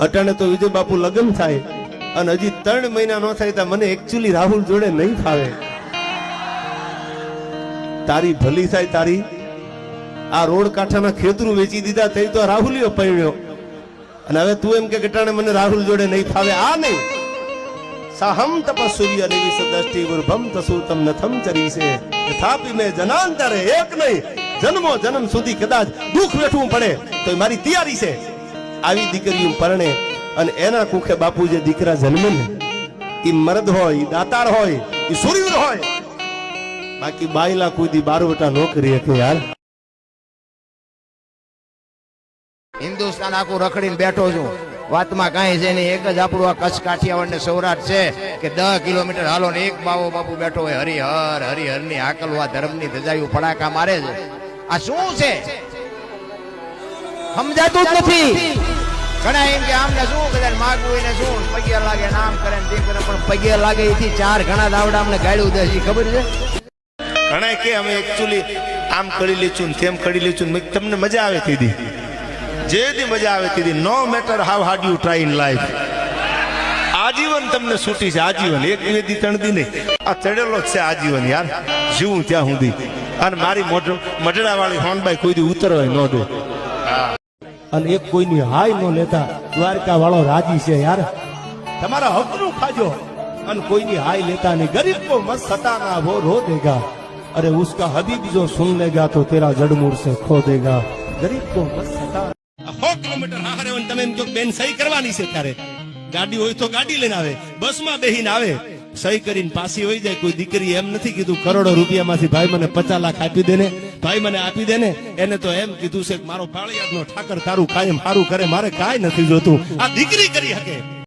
અટાણે તો વિજય બાપુ લગ્ન થાય અને હજી ત્રણ મહિના ન થાય મને એકચ્યુઅલી રાહુલ જોડે નહીં ફાવે. તારી ભલી થાય તારી. આ રોડ કાંઠાના ખેતરું વેચી દીધા થઈ તો રાહુલિયો પૈણ્યો અને હવે તું એમ કે અટાણે મને રાહુલ જોડે નહીં ફાવે, આ નહીં. સાહમ તપ સૂર્ય દેવી ગુર્ભમ ગુરભમ તસુતમ નથમ ચરીસે તથાપિ મેં જનાંતરે એક નહીં. જન્મો જન્મ સુધી કદાચ દુઃખ વેઠવું પડે. તો મારી તૈયારી છે. આવી દીકરીઓ પરણે અને એના કુખે બાપુ જે દીકરા જન્મે ને એ મર્દ હોય દાતાર હોય એ સુરવીર હોય. બાકી બાયલા કુદી બારવટા નોકરી હતી યાર. હિન્દુસ્તાન આખું રખડીને બેઠો છું. વાતમાં કાંઈ છે નહીં. એક જ આપણું આ કચ્છ કાઠિયાવાડ ને સૌરાષ્ટ્ર છે કે દસ કિલોમીટર હાલો ને એક બાવો બાપુ બેઠો હોય. હરિહર હરિહરની આકલવા ધર્મની ધજાયું, ફડાકા મારે છે. આ શું છે? સમજાતું જ નથી. ઘણા એમ કે આમને શું કદાચ માગવું હોય ને શું? પગે લાગે આમ કરે તે કરે, પણ પગે લાગે એથી ચાર ઘણા દાવડા અમને ગાડ્યું દે છે. ખબર છે? ઘણા કે અમે એકચ્યુઅલી આમ કરી લીધું ને તેમ કરી લીધું તમને મજા આવે તીધી જે દી મજા આવે તીધી no matter how hard you try in life આજીવન તમને છૂટી છે. આજીવન. એક, બે દી, ત્રણ દી નહીં. આ ચડેલો જ છે આજીવન યાર. જીવું ત્યાં સુધી. અને મારી મોઢ મઢડા વાળી હોનબાઈ કોઈ દી ઉતરવાય ન દે. અને એક કોઈની હાય ન લેતા દ્વારકા વાળો રાજી છે યાર. તમારા હકનું ખાજો. અને કોઈની હાય લેતા નહીં. ગરીબ કો મત સતાના વો રો દેગા. અરે ઉસકા હબીબ જો સુન લેગા તો તેરા જડમૂળ સે ખો દેગા. ગરીબ કો મત સતાના સો કિલોમીટર આહરે તમે એમ જો બેન સહી કરવાની છે ત્યારે. ગાડી હોય તો ગાડી લઈને આવે. બસમાં બેહીને આવે. સહી કરીને પાસી હોય જાય. કોઈ દીકરી એમ નથી કીધું, કરોડો રૂપિયામાંથી ભાઈ મને પચાસ લાખ આપી દે ને ભાઈ મને આપી દે ને, એને તો એમ કીધું છે કે મારો પાળિયાદનો ઠાકર તારું કાયમ સારું કરે, મારે કાંઈ નથી જોતું. આ દીકરી કરી શકે.